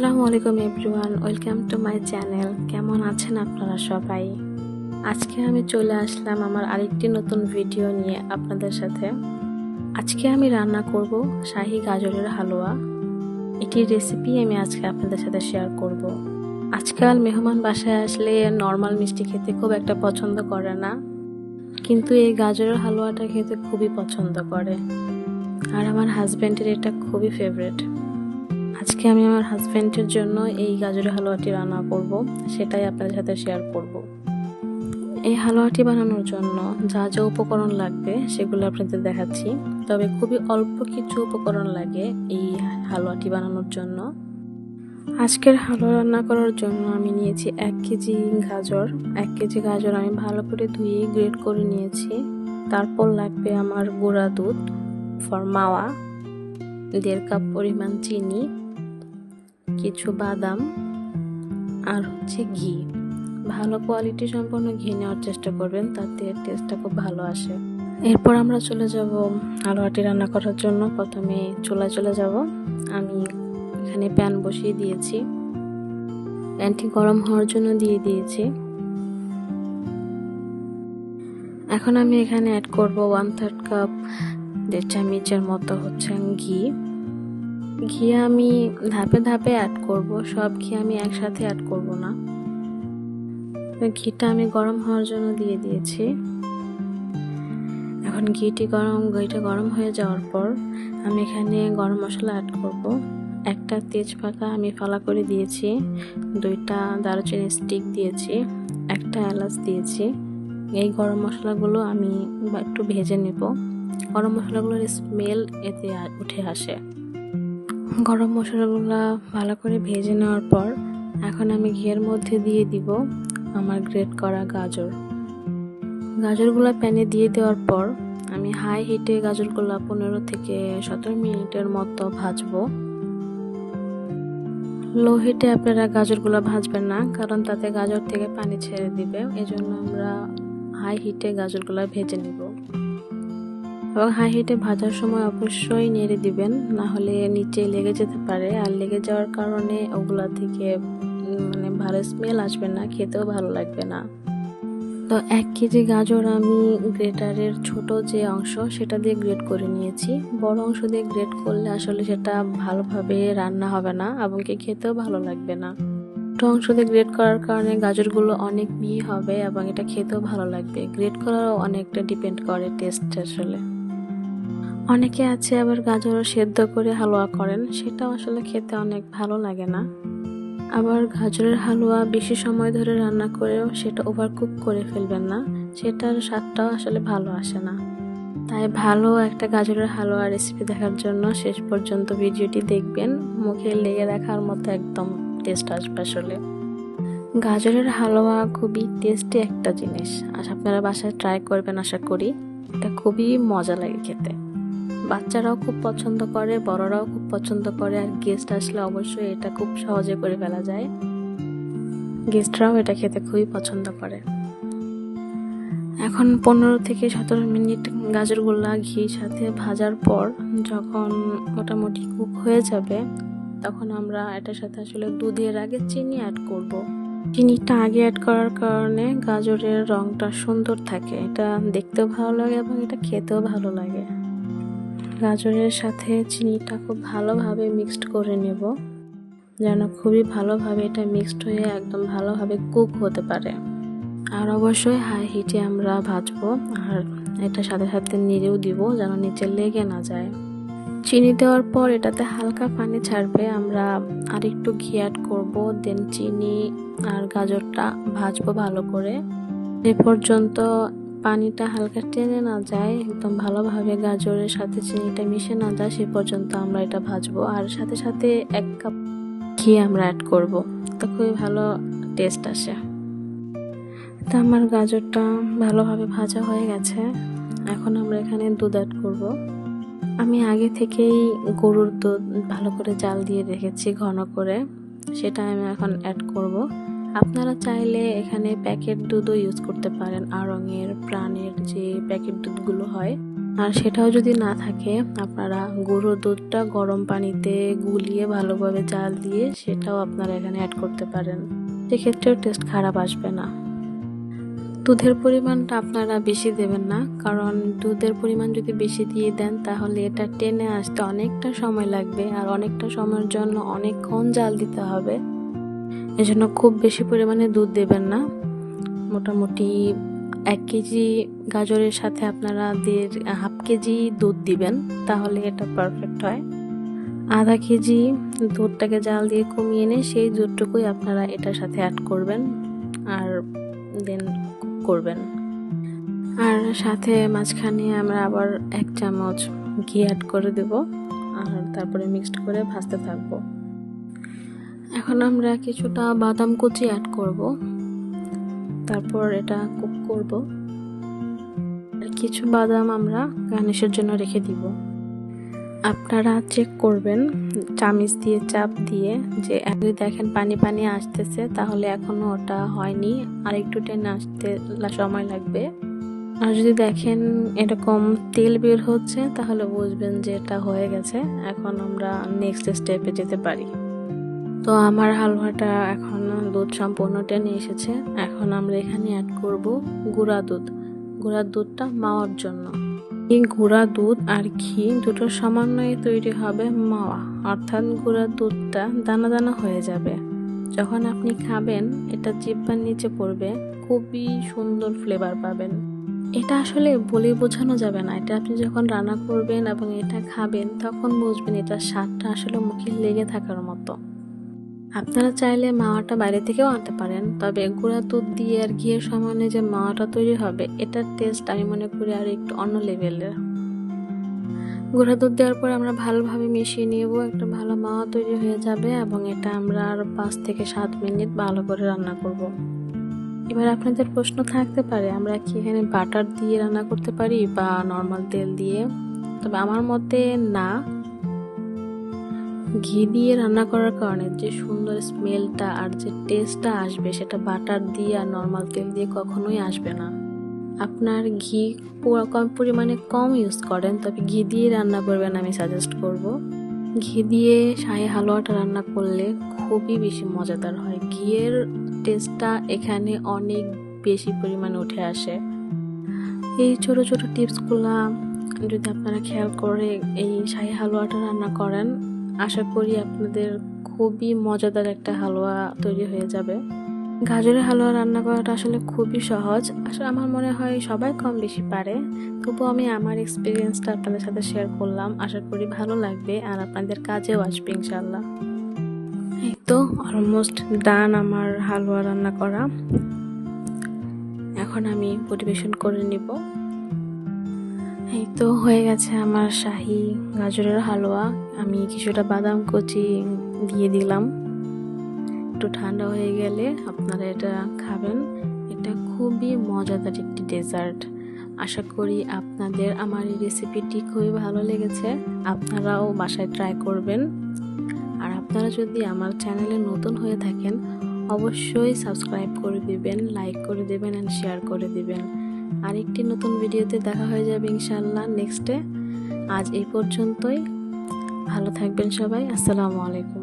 আসসালামু আলাইকুম everyone, welcome to my channel. কেমন আছেন আপনারা সবাই? আজকে আমি চলে আসলাম আমার আরেকটি নতুন ভিডিও নিয়ে আপনাদের সাথে। আজকে আমি রান্না করব শাহি গাজরের হালুয়া। এটির রেসিপি আমি আজকে আপনাদের সাথে শেয়ার করব। আজকাল মেহমান বাসায় আসলে নর্মাল মিষ্টি খেতে খুব একটা পছন্দ করে না। কিন্তু এই গাজরের হালুয়াটা খেতে খুবই পছন্দ করে। আর আমার হাজব্যান্ডের এটা খুবই ফেভারেট আজকে আমি আমার হাজব্যান্ডের জন্য এই গাজরের হালুয়াটি রান্না করব, সেটাই আপনাদের সাথে শেয়ার করব। এই হালুয়াটি বানানোর জন্য যা যা উপকরণ লাগবে, সেগুলো আপনাদের দেখাচ্ছি। তবে খুবই অল্প কিছু উপকরণ লাগে এই হালুয়াটি বানানোর জন্য। আজকের হালুয়া রান্না করার জন্য আমি নিয়েছি এক কেজি গাজর। এক কেজি গাজর আমি ভালো করে ধুয়ে গ্রেড করে নিয়েছি। তারপর লাগবে আমার গুঁড়া দুধ ফর মাওয়া দেড় কাপ পরিমাণ চিনি কিছু বাদাম আর হচ্ছে ঘি। ভালো কোয়ালিটি সম্পন্ন ঘি নেওয়ার চেষ্টা করবেন, তাতে টেস্টটা খুব ভালো আসে। এরপর আমরা চলে যাব হালুয়াটি রান্না করার জন্য। প্রথমে চুলায় চলে যাব। আমি এখানে প্যান বসিয়ে দিয়েছি। প্যানটি গরম হওয়ার জন্য দিয়ে দিয়েছি। এখন আমি এখানে অ্যাড করব ওয়ান থার্ড কাপ দেড় চামচের মতো হচ্ছে ঘি। ঘি আমি ধাপে ধাপে অ্যাড করব, সব ঘি আমি একসাথে অ্যাড করব না। ঘিটা আমি গরম হওয়ার জন্য দিয়ে দিয়েছি। এখন ঘিটি গরম, ঘিটা গরম হয়ে যাওয়ার পর আমি এখানে গরম মশলা অ্যাড করব। একটা তেজপাতা আমি ফালা করে দিয়েছি, দুইটা দারুচিনি স্টিক দিয়েছি, একটা এলাচ দিয়েছি। এই গরম মশলাগুলো আমি একটু ভেজে নেব। গরম মশলাগুলোর স্মেল এতে উঠে আসে। গরম মশলাগুলো ভালো করে ভেজে নেওয়ার পর এখন আমি ঘিয়ের মধ্যে দিয়ে দিব আমার গ্রেট করা গাজর। গাজরগুলো প্যানে দিয়ে দেওয়ার পর আমি হাই হিটে গাজরগুলো পনেরো থেকে সতেরো মিনিটের মতো ভাজবো। লো হিটে আপনারা গাজরগুলো ভাজবেন না, কারণ তাতে গাজর থেকে পানি ছেড়ে দিবে। এজন্য আমরা হাই হিটে গাজরগুলো ভেজে নিব। এবং হাই হিটে ভাজার সময় অবশ্যই নেড়ে দিবেন, না হলে নিচে লেগে যেতে পারে। আর লেগে যাওয়ার কারণে ওগুলা থেকে মানে ভালো স্মেল আসবে না, খেতেও ভালো লাগবে না। তো এক কেজি গাজর আমি গ্রেটারের ছোট যে অংশ, সেটা দিয়ে গ্রেট করে নিয়েছি। বড় অংশ দিয়ে গ্রেট করলে আসলে সেটা ভালোভাবে রান্না হবে না এবং কি খেতেও ভালো লাগবে না। ছোট অংশ দিয়ে গ্রেট করার কারণে গাজরগুলো অনেক মিহি হবে এবং এটা খেতেও ভালো লাগবে। গ্রেট করারও অনেকটা ডিপেন্ড করে টেস্ট আসলে। অনেকে আছে আবার গাজরও সেদ্ধ করে হালুয়া করেন, সেটাও আসলে খেতে অনেক ভালো লাগে না। আবার গাজরের হালুয়া বেশি সময় ধরে রান্না করেও সেটা ওভারকুক করে ফেলবেন না, সেটার স্বাদটাও আসলে ভালো আসে না। তাই ভালো একটা গাজরের হালুয়া রেসিপি দেখার জন্য শেষ পর্যন্ত ভিডিওটি দেখবেন, মুখে লেগে রাখার মতো একদম টেস্ট আসবে আসলে। গাজরের হালুয়া খুবই টেস্টি একটা জিনিস আর আপনারা বাসায় ট্রাই করবেন আশা করি, এটা খুবই মজা লাগে খেতে। বাচ্চারাও খুব পছন্দ করে, বড়রাও খুব পছন্দ করে আর গেস্ট আসলে অবশ্যই এটা খুব সহজে করে ফেলা যায়। গেস্টরাও এটা খেতে খুবই পছন্দ করে। এখন পনেরো থেকে সতেরো মিনিট গাজরগুলা ঘি সাথে ভাজার পর যখন মোটামুটি কুক হয়ে যাবে, তখন আমরা এটার সাথে আসলে দুধের আগে চিনি অ্যাড করব। চিনিটা আগে অ্যাড করার কারণে গাজরের রংটা সুন্দর থাকে। এটা দেখতেও ভালো লাগে এবং এটা খেতেও ভালো লাগে। গাজরের সাথে চিনিটা খুব ভালোভাবে মিক্সড করে নেব। যেন খুবই ভালোভাবে এটা মিক্সড হয়ে একদম ভালোভাবে কুক হতে পারে। আর অবশ্যই হাই হিটে আমরা ভাজবো, আর এটা সাথে সাথে নেড়েও দিব যেন নিচে লেগে না যায়। চিনি দেওয়ার পর এটাতে হালকা পানি ছাড়বে, আমরা আরেকটু ঘি অ্যাড করব দেন চিনি আর গাজরটা ভাজবো ভালো করে। এ পর্যন্ত পানিটা হালকা টেনে না যায়, একদম ভালোভাবে গাজরের সাথে চিনিটা মিশে না যায়, সে পর্যন্ত আমরা এটা ভাজবো। আর সাথে সাথে এক কাপ ঘি আমরা অ্যাড করব। তো খুবই ভালো টেস্ট আসে। তো আমার গাজরটা ভালোভাবে ভাজা হয়ে গেছে। এখন আমরা এখানে দুধ অ্যাড করব। আমি আগে থেকেই গরুর দুধ ভালো করে জাল দিয়ে রেখেছি ঘন করে। সেটা আমি এখন অ্যাড করব। আপনারা চাইলে এখানে প্যাকেট দুধও ইউজ করতে পারেন, আড়ঙের, প্রাণের যে প্যাকেট দুধগুলো হয়। আর সেটাও যদি না থাকে, আপনারা গুঁড়ো দুধটা গরম পানিতে গুলিয়ে ভালোভাবে জাল দিয়ে সেটাও আপনারা এখানে অ্যাড করতে পারেন। সেক্ষেত্রেও টেস্ট খারাপ আসবে না। দুধের পরিমাণটা আপনারা বেশি দেবেন না, কারণ দুধের পরিমাণ যদি বেশি দিয়ে দেন, তাহলে এটা টেনে আসতে অনেকটা সময় লাগবে, আর অনেকটা সময়ের জন্য অনেকক্ষণ জাল দিতে হবে। এজন্য খুব বেশি পরিমাণে দুধ দেবেন না। মোটামুটি এক কেজি গাজরের সাথে আপনারা দেড় হাফ কেজি দুধ দিবেন, তাহলে এটা পারফেক্ট হয়। আধা কেজি দুধটাকে জাল দিয়ে কমিয়ে এনে সেই দুধটুকুই আপনারা এটার সাথে অ্যাড করবেন আর দেন করবেন। আর সাথে মাঝখানে আমরা আবার এক চামচ ঘি অ্যাড করে দেব, আর তারপরে মিক্সড করে ভাজতে থাকব। এখন আমরা কিছুটা বাদাম কুচি অ্যাড করব। তারপর এটা কুক করব। আর কিছু বাদাম আমরা গার্নিশের জন্য রেখে দিব। আপনারা চেক করবেন, চামিচ দিয়ে, চাপ দিয়ে যে যদি দেখেন পানি পানি আসতেছে, তাহলে এখনও ওটা হয়নি। আর একটু টেনে আসতে সময় লাগবে। আর যদি দেখেন এরকম তেল বের হচ্ছে, তাহলে বুঝবেন যে এটা হয়ে গেছে। এখন আমরা নেক্সট স্টেপে যেতে পারি। তো আমার হালুয়াটা এখন দুধ সম্পূর্ণ টেনে এসেছে। এখন আমরা এখানে অ্যাড করব গুঁড়া দুধ। গুঁড়া দুধটা মাওয়ার জন্য। এই গুঁড়া দুধ আর ঘি দুটো সমন্বয়ে তৈরি হবে মাওয়া। অর্থাৎ গুঁড়া দুধটা দানা দানা হয়ে যাবে। যখন আপনি খাবেন, এটা জিব্বার নিচে পড়বে। খুবই সুন্দর ফ্লেভার পাবেন। এটা আসলে বলে বোঝানো যাবে না। এটা আপনি যখন রান্না করবেন এবং এটা খাবেন, তখন বুঝবেন এটা স্বাদটা আসলে মুখে লেগে থাকার মতো। আপনারা চাইলে মাওয়াটা বাইরে থেকেও আনতে পারেন, তবে গুঁড়া দুধ দিয়ে আর ঘিয়ের সমানে যে মাওয়াটা তৈরি হবে, এটার টেস্ট আমি মনে করি আর একটু অন্য লেভেলের গুঁড়া দুধ দেওয়ার পর আমরা ভালোভাবে মিশিয়ে নেব একটা ভালো মাওয়া তৈরি হয়ে যাবে এবং এটা আমরা আর পাঁচ থেকে সাত মিনিট ভালো করে রান্না করব। এবার আপনাদের প্রশ্ন থাকতে পারে, আমরা কি এখানে বাটার দিয়ে রান্না করতে পারি বা নর্মাল তেল দিয়ে? তবে আমার মতে না। ঘি দিয়ে রান্না করার কারণে যে সুন্দর স্মেলটা আর যে টেস্টটা আসবে, সেটা বাটার দিয়ে আর নর্মাল তেল দিয়ে কখনোই আসবে না। আপনার ঘি কম পরিমাণে কম ইউজ করেন, তবে ঘি দিয়ে রান্না করবেন আমি সাজেস্ট করব। ঘি দিয়ে শাহি হালুয়াটা রান্না করলে খুবই বেশি মজাদার হয়। ঘিয়ের টেস্টটা এখানে অনেক বেশি পরিমাণে উঠে আসে। এই ছোট ছোট টিপসগুলা যদি আপনারা খেয়াল করে এই শাহি হালুয়াটা রান্না করেন আশা করি আপনাদের খুবই মজাদার একটা হালুয়া তৈরি হয়ে যাবে। গাজরের হালুয়া রান্না করাটা আসলে খুবই সহজ। আসলে আমার মনে হয় সবাই কম বেশি পারে। তবু আমি আমার এক্সপিরিয়েন্সটা আপনাদের সাথে শেয়ার করলাম। আশা করি ভালো লাগবে আর আপনাদের কাজেও আসবে ইনশাল্লাহ এই তো অলমোস্ট ডান আমার হালুয়া রান্না করা। এখন আমি পরিবেশন করে নিব। এই তো হয়ে গেছে আমার শাহি গাজরের হালুয়া। আমি কিছুটা বাদাম কচি দিয়ে দিলাম। একটু ঠান্ডা হয়ে গেলে আপনারা এটা খাবেন। এটা খুবই মজাদার একটি ডেজার্ট আশা করি আপনাদের আমার এই রেসিপিটি খুবই ভালো লেগেছে। আপনারাও বাসায় ট্রাই করবেন। আর আপনারা যদি আমার চ্যানেলে নতুন হয়ে থাকেন, অবশ্যই সাবস্ক্রাইব করে দিবেন লাইক করে দেবেন অ্যান্ড শেয়ার করে দিবেন। আরেকটি নতুন ভিডিওতে দেখা হয়ে যাবে ইনশাল্লাহ নেক্সটে আজ এই পর্যন্তই। ভালো থাকবেন সবাই। আসসালামু আলাইকুম।